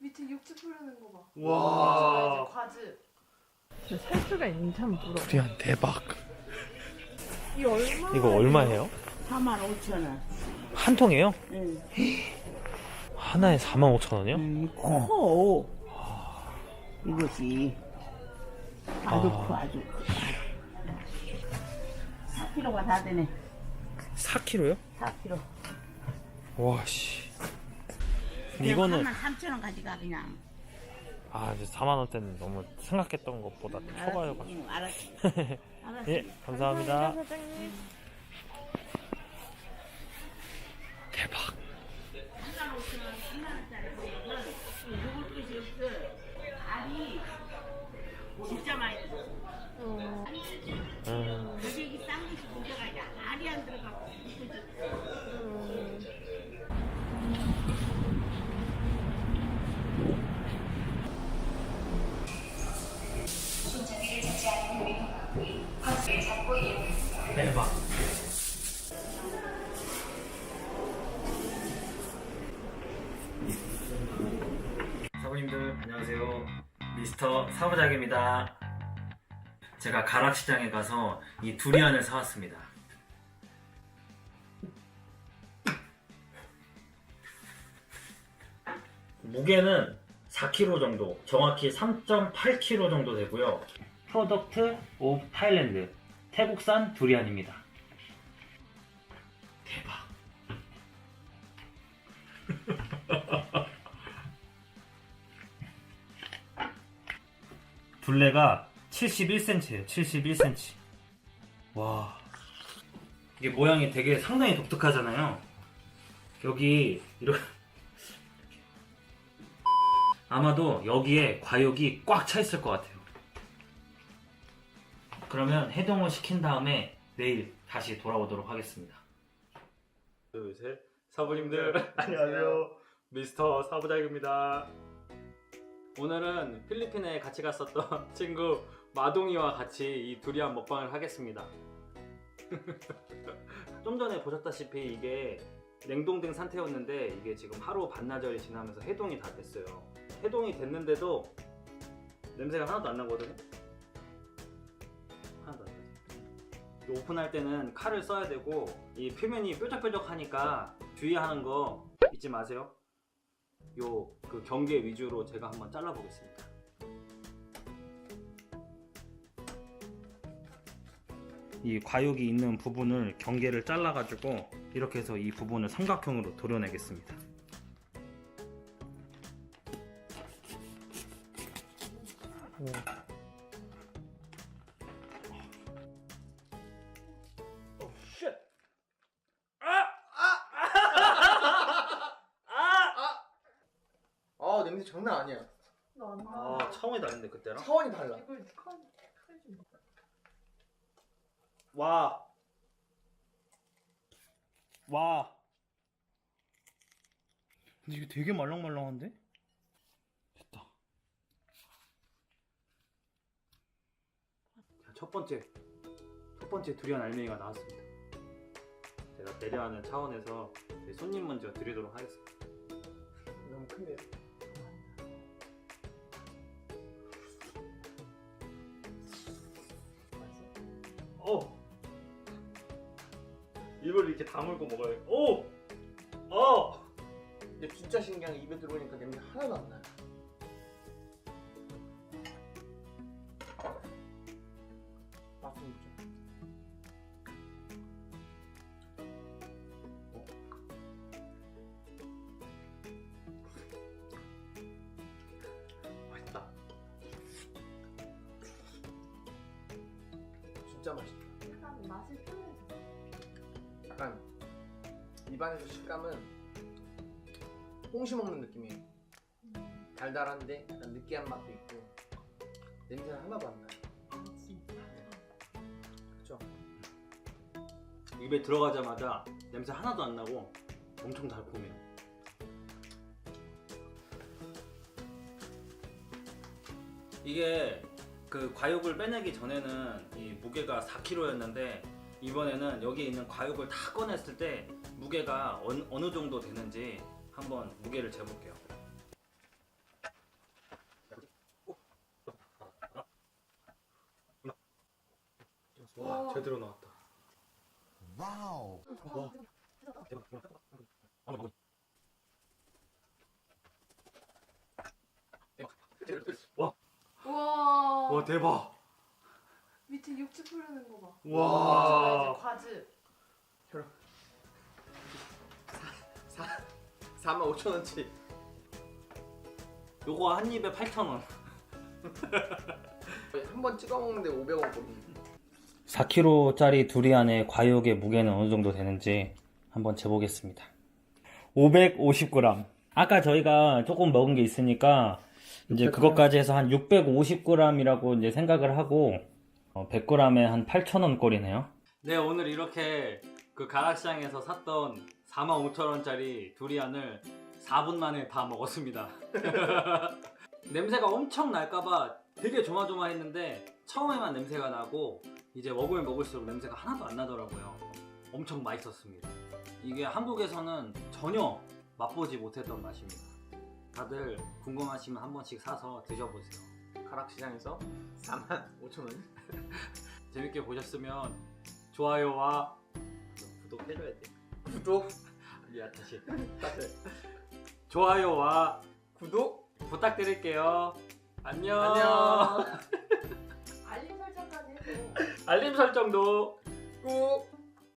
밑에 육즙 흐르는 거 봐. 와. 과즙. 살 수가 있는지 한번 물어봐. 두리안 대박. 이 얼마? 이거 얼마예요? 4만 5천 원. 한 통이에요? 응. 하나에 4만 5천 원이요? 음, 커. 이것이 아주 아. 커, 아주 커. 4kg가 다 되네. 4kg요? 4kg. 와 씨. 근데 이거는 4만 3천 원 가져가 그냥. 아 이제 4만 원대는 너무 생각했던 것보다 초과여가지고. 응, 알았지. 알았지. 예, 감사합니다. 대박. 3만 5천 원, 3만 원짜리 보면은 먹을 것이 없어. 알이 진짜 많이 들어. 음, 여기 이싼 것이 문제가 아니야. 알이 안 들어가고. 대박. 사부님들 안녕하세요. 미스터 사부작입니다. 제가 가락시장에 가서 이 두리안을 사왔습니다. 무게는 4kg 정도, 정확히 3.8kg 정도 되고요. 프로덕트 오브 타일랜드 태국산 두리안입니다. 둘레가 71cm예요. 71cm. 와. 이게 모양이 되게 상당히 독특하잖아요. 여기 이렇게 아마도 여기에 과육이 꽉 차 있을 것 같아요. 그러면 해동을 시킨 다음에 내일 다시 돌아오도록 하겠습니다. 둘, 셋. 사부님들 안녕하세요. 미스터 사부작입니다. 오늘은 필리핀에 같이 갔었던 친구 마동이와 같이 이 두리안 먹방을 하겠습니다. 좀 전에 보셨다시피 이게 냉동된 상태였는데 이게 지금 하루 반나절이 지나면서 해동이 다 됐어요. 해동이 됐는데도 냄새가 하나도 안 나거든요. 하나도 안 나지. 오픈할 때는 칼을 써야 되고 이 표면이 뾰족뾰족하니까 주의하는 거 잊지 마세요. 요 그 경계 위주로 제가 한번 잘라 보겠습니다. 이 과육이 있는 부분을 경계를 잘라 가지고 이렇게 해서 이 부분을 삼각형으로 도려내겠습니다. 아 냄새 장난 아니야. 나안 나. 아, 차원이 다른데 그때랑? 차원이 달라. 이걸 칼, 칼 좀. 와. 와. 근데 이게 되게 말랑말랑한데? 됐다. 자, 첫 번째. 첫 번째 두리안 알맹이가 나왔습니다. 제가 배려하는 차원에서 저희 손님 먼저 드리도록 하겠습니다. 너무 큰데. 이걸 이렇게 다물고 먹어요. 오! 어! 근데 진짜 신기한 게 입에 들어오니까 냄새 하나도 안 나요. 맛좀 있죠. 맛있다. 진짜 맛있다. 약간 맛이 편해져. 약간 입안에서 식감은 홍시 먹는 느낌이에요. 달달한데 약간 느끼한 맛도 있고 냄새는 하나도 안 나요. 아, 진짜. 그렇죠? 입에 들어가자마자 냄새 하나도 안 나고 엄청 달콤해요. 이게 그 과육을 빼내기 전에는 이 무게가 4kg였는데 이번에는 여기에 있는 과육을 다 꺼냈을 때 무게가 어, 어느 정도 되는지 한번 무게를 재볼게요. 와, 와. 제대로 나왔다. 와우. 와. 와. 와. 와 대박. 육즙 흐르는 거 봐. 와. 과즙. 4만 5천 원치. 요거 한 입에 8,000원. 한 번 찍어 먹는데 500원 거든. 4kg짜리 두리안의 과육의 무게는 어느 정도 되는지 한번 재보겠습니다. 550g. 아까 저희가 조금 먹은 게 있으니까 이제 그것까지 해서 한 650g이라고 이제 생각을 하고 100g에 한 8,000원 꼴이네요. 네, 오늘 이렇게 그 가락시장에서 샀던 45,000원짜리 두리안을 4분 만에 다 먹었습니다. 냄새가 엄청 날까봐 되게 조마조마했는데 처음에만 냄새가 나고 이제 먹으면 먹을수록 냄새가 하나도 안 나더라고요. 엄청 맛있었습니다. 이게 한국에서는 전혀 맛보지 못했던 맛입니다. 다들 궁금하시면 한 번씩 사서 드셔보세요. 가락시장에서 4만 5천 원. 재밌게 보셨으면 좋아요와 구독 해줘야 돼. 구독. 야 다시. 다시. 좋아요와 구독. 부탁드릴게요. 안녕. 안녕. 알림 설정까지 해줘. 알림 설정도 꾹.